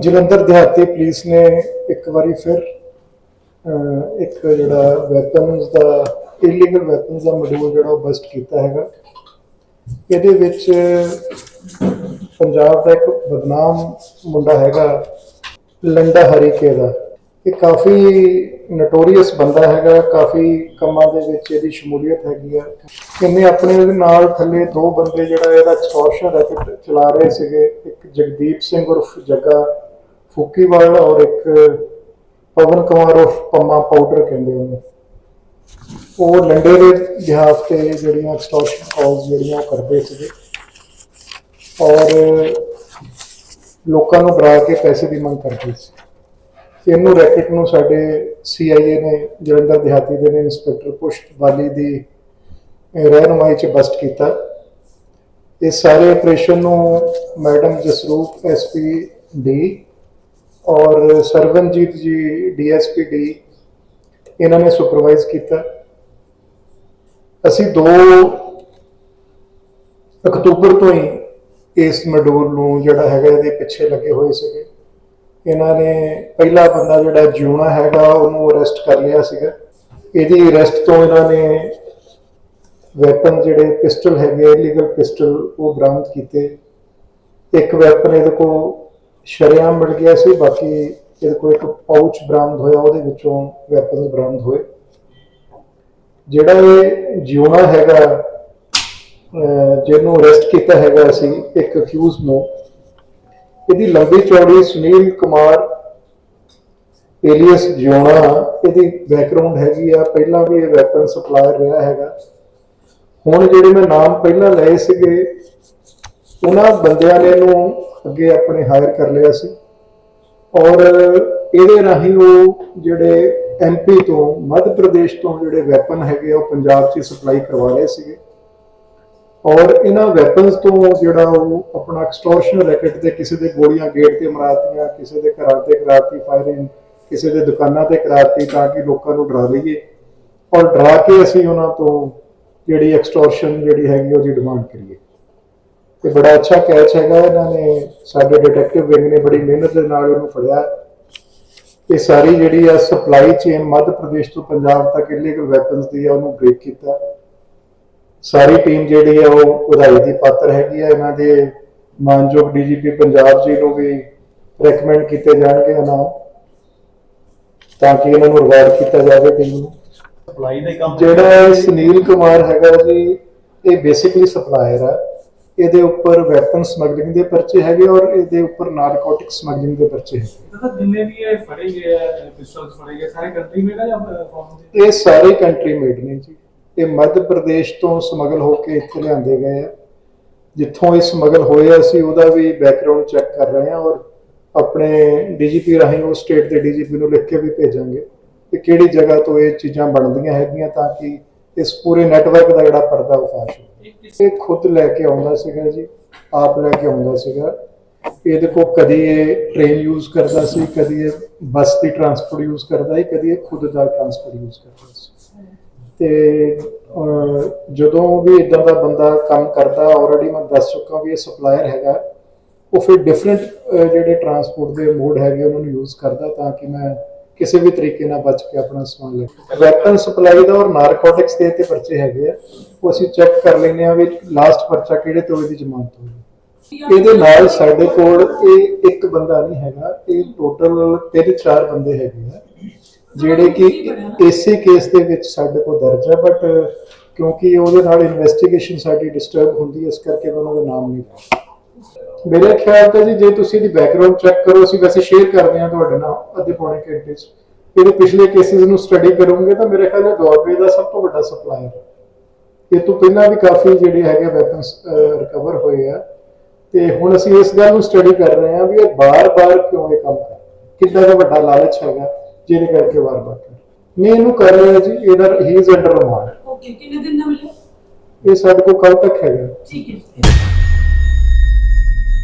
ਜਲੰਧਰ ਦਿਹਾਤੀ ਪੁਲਿਸ ਨੇ ਇੱਕ ਵਾਰੀ ਫਿਰ ਅਹ, ਇੱਕ ਜਿਹੜਾ ਵੈਪਨਸ ਦਾ ਇਲੀਗਲ ਵੈਪਨਸ ਦਾ ਮੋਡਿਊਲ ਜਿਹੜਾ ਉਹ ਬਸਟ ਕੀਤਾ ਹੈਗਾ। ਇਹਦੇ ਵਿੱਚ ਪੰਜਾਬ ਦਾ ਇੱਕ ਬਦਨਾਮ ਮੁੰਡਾ ਹੈਗਾ ਲੰਡਾ ਹਰੀਕੇ ਦਾ। ਇਹ ਕਾਫੀ ਨਟੋਰੀਅਸ ਬੰਦਾ ਹੈਗਾ ਕਾਫੀ ਕੰਮਾਂ ਦੇ ਵਿੱਚ ਇਹਦੀ ਸ਼ਮੂਲੀਅਤ ਹੈਗੀ ਆ। ਇਹਨੇ ਆਪਣੇ ਨਾਲ ਥੱਲੇ ਦੋ ਬੰਦੇ ਜਿਹੜਾ ਇਹਦਾ ਐਕਸਟੋਰਸ਼ਨ ਰੈਕਟ ਚਲਾ ਰਹੇ ਸੀਗੇ ਇੱਕ ਜਗਦੀਪ ਸਿੰਘ ਉਰਫ ਜੱਗਾ ਫੁੱਕੀਵਾਲ ਔਰ ਇੱਕ ਪਵਨ ਕੁਮਾਰ ਉਰਫ ਪੰਮਾ ਪਾਊਡਰ ਕਹਿੰਦੇ ਉਹਨੂੰ। ਉਹ ਲੰਡੇ ਦੇ ਬਿਹਾਫ ਤੇ ਜਿਹੜੀਆਂ ਐਕਸਟੋਰਸ਼ਨ ਕਾਲਸ ਜਿਹੜੀਆਂ ਉਹ ਕਰਦੇ ਸੀਗੇ। ਔਰ ਲੋਕਾਂ ਨੂੰ ਡਰਾ ਕੇ ਪੈਸੇ ਦੀ ਮੰਗ ਕਰਦੇ ਸੀ। ਇਹਨੂੰ ਰੈਕਟ ਨੂੰ ਸਾਡੇ ਸੀਆਈਏ ਨੇ ਜਲੰਧਰ ਦਿਹਾਤੀ ਦੇ ਨੇ ਇੰਸਪੈਕਟਰ ਪੁਸ਼ਟ ਬਾਲੀ ਦੀ ਅਹ, ਰਹਿਨੁਮਾਈ ਚ ਬਸਟ ਕੀਤਾ। ਇਹ ਸਾਰੇ ਆਪਰੇਸ਼ਨ ਨੂੰ ਮੈਡਮ ਜਸਰੂਪ ਐਸਪੀ ਡੀ ਔਰ ਸਰਵਨਜੀਤ ਜੀ ਡੀਐਸਪੀ ਡੀ ਇਹਨਾਂ ਨੇ ਸੁਪਰਵਾਈਜ਼ ਕੀਤਾ। ਅਸੀਂ 2 ਅਕਤੂਬਰ ਤੋਂ ਹੀ ਇਸ ਮਡੂਲ ਨੂੰ ਜਿਹੜਾ ਹੈਗਾ ਇਹਦੇ ਪਿੱਛੇ ਲੱਗੇ ਹੋਏ ਸੀਗੇ। ਇਹਨਾਂ ਨੇ ਪਹਿਲਾ ਬੰਦਾ ਜਿਹੜਾ ਜਿਉਣਾ ਹੈਗਾ, ਉਹਨੂੰ ਅਰੈਸਟ ਕਰ ਲਿਆ ਸੀਗਾ। ਇਹਦੀ ਅਰੈਸਟ ਤੋਂ ਇਹਨਾਂ ਨੇ ਵੈਪਨ ਜਿਹੜੇ ਪਿਸਟਲ ਹੈਗੇ ਇਲੀਗਲ ਪਿਸਟਲ ਉਹ ਬਰਾਮਦ ਕੀਤੇ। ਇੱਕ ਵੈਪਨ ਇਹਦੇ ਕੋਲ ਸ਼ਰੇਆਮ ਮਿਲ ਗਿਆ ਸੀ, ਬਾਕੀ ਇਹਦੇ ਕੋਲ ਇੱਕ ਪਾਊਚ ਬਰਾਮਦ ਹੋਇਆ, ਉਹਦੇ ਵਿੱਚੋਂ ਵੈਪਨ ਬਰਾਮਦ ਹੋਏ। ਜਿਹੜਾ ਇਹ ਜਿਉਣਾ ਹੈਗਾ ਜਿਹਨੂੰ ਅਰੈਸਟ ਕੀਤਾ ਹੈਗਾ ਅਸੀਂ ਇੱਕ ਅਕਿਊਜ਼ ਨੂੰ, ਇਹਦੀ ਲੰਬੀ ਚੌੜੀ ਸੁਨੀਲ ਕੁਮਾਰ ਏਲੀਅਸ ਜਿਉਣਾ, ਇਹਦੀ ਬੈਕਗ੍ਰਾਉਂਡ ਹੈਗੀ ਆ, ਪਹਿਲਾਂ ਵੀ ਇਹ ਵੈਪਨ ਸਪਲਾਇਰ ਰਿਹਾ ਹੈਗਾ। ਹੁਣ ਜਿਹੜੇ ਮੈਂ ਨਾਮ ਪਹਿਲਾਂ ਲਏ ਸੀਗੇ ਉਹਨਾਂ ਬੰਦਿਆਂ ਨੇ ਇਹਨੂੰ ਅੱਗੇ ਆਪਣੇ ਹਾਇਰ ਕਰ ਲਿਆ ਸੀ। ਔਰ ਇਹਦੇ ਰਾਹੀਂ ਉਹ ਜਿਹੜੇ ਐਮਪੀ ਤੋਂ, ਮੱਧ ਪ੍ਰਦੇਸ਼ ਤੋਂ ਜਿਹੜੇ ਵੈਪਨ ਹੈਗੇ ਉਹ ਪੰਜਾਬ 'ਚ ਸਪਲਾਈ ਕਰਵਾ ਰਹੇ ਸੀਗੇ। ਔਰ ਇਹਨਾਂ ਵੈਪਨਸ ਤੋਂ ਜਿਹੜਾ ਉਹ ਆਪਣਾ ਐਕਸਟੋਰਸ਼ਨ ਰੈਕਟ ਤੇ ਕਿਸੇ ਦੇ ਗੋਲੀਆਂ ਗੇਟ ਤੇ ਮਰਾਤੀਆਂ, ਕਿਸੇ ਦੇ ਘਰਾਂ ਤੇ ਕਰਾਤੀ ਫਾਇਰਿੰਗ ਕਿਸੇ ਦੇ ਦੁਕਾਨਾਂ ਤੇ ਕਰਾਤੀ ਤਾਂ ਕਿ ਲੋਕਾਂ ਨੂੰ ਡਰਾ ਲਈਏ। ਔਰ ਡਰਾ ਕੇ ਅਸੀਂ ਉਹਨਾਂ ਤੋਂ ਜਿਹੜੀ ਐਕਸਟੋਰਸ਼ਨ ਜਿਹੜੀ ਹੈਗੀ ਉਹਦੀ ਡਿਮਾਂਡ ਕਰੀਏ। ਤੇ ਬੜਾ ਅੱਛਾ ਕੈਚ ਹੈਗਾ ਇਹਨਾਂ ਨੇ ਸਾਡੇ ਡਿਟੈਕਟਿਵ ਵਿੰਗ ਨੇ ਬੜੀ ਮਿਹਨਤ ਦੇ ਨਾਲ ਇਹਨੂੰ ਫੜਿਆ। ਇਹ ਸਾਰੀ ਜਿਹੜੀ ਆ ਸਪਲਾਈ ਚੇਨ ਮੱਧ ਪ੍ਰਦੇਸ਼ ਤੋਂ ਪੰਜਾਬ ਤੱਕ ਇਲੀਗਲ ਵੈਪਨਸ ਦੀ ਆ ਉਹਨੂੰ ਬ੍ਰੇਕ ਕੀਤਾ। ਸਾਰੀ ਟੀਮ ਜਿਹੜੀ ਆ ਉਹ ਵਧਾਈ ਦੀ ਪਾਤਰ ਹੈਗੀ ਆ ਇਹਨਾਂ ਦੇ ਮਾਨਯੋਗ ਡੀਜੀਪੀ ਪੰਜਾਬ ਜੀ ਨੂੰ ਵੀ ਰეკਮੈਂਡ ਕੀਤੇ ਜਾਣਗੇ ਇਨਾਮ ਤਾਂ ਕਿ ਇਹਨਾਂ ਨੂੰ ਰਿਵਾਰਡ ਕੀਤਾ ਜਾਵੇ ਟੀਮ ਨੂੰ। ਸਪਲਾਈ ਦਾ ਕੰਮ ਜਿਹੜਾ ਸੁਨੀਲ ਕੁਮਾਰ ਹੈਗਾ ਜੀ ਇਹ ਬੇਸਿਕਲੀ ਸਪਲਾਇਰ ਹੈ ਇਹਦੇ ਉੱਪਰ ਵੈਪਨ ਸਮਗਲਿੰਗ ਦੇ ਪਰਚੇ ਹੈਗੇ ਔਰ ਇਹਦੇ ਉੱਪਰ ਨਾਰਕੋਟਿਕ ਸਮਗਲਿੰਗ ਦੇ ਪਰਚੇ ਹੈਗੇ। ਤਾਂ ਜਿੰਨੇ ਵੀ ਇਹ ਫੜੇ ਗਏ ਆ ਪਿਸਟਲਸ ਫੜੇ ਗਏ ਸਾਰੇ ਕੰਟਰੀ ਮੇਡ ਆ ਜਾਂ ਫੋਰਨ ਦੇ ਇਹ ਸਾਰੇ ਕੰਟਰੀ ਮੇਡ ਨੇ ਜੀ। ਇਹ ਮੱਧ ਪ੍ਰਦੇਸ਼ ਤੋਂ ਸਮਗਲ ਹੋ ਕੇ ਇੱਥੇ ਲਿਆਂਦੇ ਗਏ ਆ। ਜਿੱਥੋਂ ਇਹ ਸਮਗਲ ਹੋਏ ਅਸੀਂ ਉਹਦਾ ਵੀ ਬੈਕਗ੍ਰਾਉਂਡ ਚੈੱਕ ਕਰ ਰਹੇ ਹਾਂ ਔਰ ਆਪਣੇ ਡੀਜੀਪੀ ਰਾਹੀਂ ਉਹ ਸਟੇਟ ਦੇ ਡੀਜੀਪੀ ਨੂੰ ਲਿਖ ਕੇ ਵੀ ਭੇਜਾਂਗੇ ਕਿ ਕਿਹੜੀ ਜਗ੍ਹਾ ਤੋਂ ਇਹ ਚੀਜ਼ਾਂ ਬਣਦੀਆਂ ਹੈਗੀਆਂ ਤਾਂ ਕਿ ਇਸ ਪੂਰੇ ਨੈਟਵਰਕ ਦਾ ਜਿਹੜਾ ਪਰਦਾ ਹੋਵੇ। ਇਹ ਖੁਦ ਲੈ ਕੇ ਆਉਂਦਾ ਸੀਗਾ ਜੀ, ਆਪ ਲੈ ਕੇ ਆਉਂਦਾ ਸੀਗਾ। ਇਹਦੇ ਕੋ ਕਦੀ ਇਹ ਟ੍ਰੇਨ ਯੂਜ਼ ਕਰਦਾ ਸੀ, ਕਦੀ ਇਹ ਬੱਸ ਦੀ ਟਰਾਂਸਪੋਰਟ ਯੂਜ਼ ਕਰਦਾ ਸੀ, ਕਦੀ ਇਹ ਖੁਦ ਦਾ ਟਰਾਂਸਪੋਰਟ ਯੂਜ਼ ਕਰਦਾ ਸੀ। ਤੇ ਜਦੋਂ ਵੀ ਇਦਾਂ ਦਾ ਬੰਦਾ ਕੰਮ ਕਰਦਾ ਆਲਰੇਡੀ ਮੈਂ ਦੱਸ ਚੁੱਕਾ ਵੀ ਇਹ ਸਪਲਾਇਰ ਹੈਗਾ। ਉਹ ਫਿਰ ਡਿਫਰੈਂਟ ਜਿਹੜੇ ਟਰਾਂਸਪੋਰਟ ਦੇ ਮੋਡ ਹੈਗੇ, ਉਹਨਾਂ ਨੂੰ ਯੂਜ਼ ਕਰਦਾ ਤਾਂ ਕਿ ਮੈਂ ਕਿਸੇ ਵੀ ਤਰੀਕੇ ਨਾਲ ਬਚ ਕੇ ਆਪਣਾ ਸਮਾਨ ਲੈ ਵੈਪਨ ਸਪਲਾਈ ਦਾ ਔਰ ਨਾਰਕੋਟਿਕਸ ਦੇ ਤੇ ਪਰਚੇ ਹੈਗੇ ਆ, ਉਹ ਅਸੀਂ ਚੈੱਕ ਕਰ ਲੈਂਦੇ ਆ ਵੀ ਲਾਸਟ ਪਰਚਾ ਕਿਹੜੇ ਤੋਂ ਇਹਦੀ ਜ਼ਮਾਨਤ ਹੋਈ ਇਹਦੇ ਨਾਲ ਸਾਡੇ ਕੋਲ ਇਹ ਇੱਕ ਬੰਦਾ ਨਹੀਂ ਹੈਗਾ, ਇਹ ਟੋਟਲ ਤਿੰਨ ਚਾਰ ਬੰਦੇ ਹੈਗੇ ਆ, ਜਿਹੜੇ ਕਿ ਇਸੇ ਕੇਸ ਦੇ ਵਿੱਚ ਸਾਡੇ ਕੋਲ ਦਰਜ ਹੈ ਬਟ ਕਿਉਂਕਿ ਉਹਦੇ ਨਾਲ ਇਨਵੈਸਟੀਗੇਸ਼ਨ ਸਾਡੀ ਡਿਸਟਰਬ ਹੁੰਦੀ ਹੈ ਇਸ ਕਰਕੇ ਉਹਨਾਂ ਦਾ ਨਾਮ ਨਹੀਂ ਲਿਆ ਮੇਰੇ ਖਿਆਲ ਤਾਂ ਜੀ ਜੇ ਤੁਸੀਂ ਇਹਦੀ ਬੈਕਗ੍ਰਾਉਂਡ ਚੈੱਕ ਕਰੋ ਅਸੀਂ ਵੈਸੇ ਸ਼ੇਅਰ ਕਰਦੇ ਹਾਂ ਤੁਹਾਡੇ ਨਾਲ ਅੱਧੇ ਪੌਣੇ ਘੰਟੇ 'ਚ। ਇਹਦੇ ਪਿਛਲੇ ਕੇਸਿਸ ਨੂੰ ਸਟੱਡੀ ਕਰੋਗੇ ਤਾਂ ਮੇਰੇ ਖਿਆਲ ਇਹ ਦੁਆਬੇ ਦਾ ਸਭ ਤੋਂ ਵੱਡਾ ਸਪਲਾਇਰ ਇਹ ਤੋਂ ਪਹਿਲਾਂ ਵੀ ਕਾਫੀ ਜਿਹੜੇ ਹੈਗੇ ਵੈਪਨਸ ਰਿਕਵਰ ਹੋਏ ਆ। ਤੇ ਹੁਣ ਅਸੀਂ ਇਸ ਗੱਲ ਨੂੰ ਸਟੱਡੀ ਕਰ ਰਹੇ ਹਾਂ ਵੀ ਇਹ ਬਾਰ-ਬਾਰ ਕਿਉਂ ਇਹ ਕੰਮ ਕਰ? ਕਿੱਦਾਂ ਦਾ ਵੱਡਾ ਲਾਲਚ ਹੈਗਾ ਜਿਹਦੇ ਕਰਕੇ ਵਾਰ-ਵਾਰ। ਨਹੀਂ ਇਹਨੂੰ ਕਰ ਰਹੇ ਜੀ ਇਹਦਾ ਹੀ ਇਜ਼ ਅੰਡਰ ਰਿਮਾਂਡ ਓਕੇ ਕਿੰਨੇ ਦਿਨ ਦਾ ਮਿਲਿਆ? ਇਹ ਸਾਡੇ ਕੋਲ ਕੱਲ ਤੱਕ ਹੈਗਾ। ਠੀਕ ਹੈ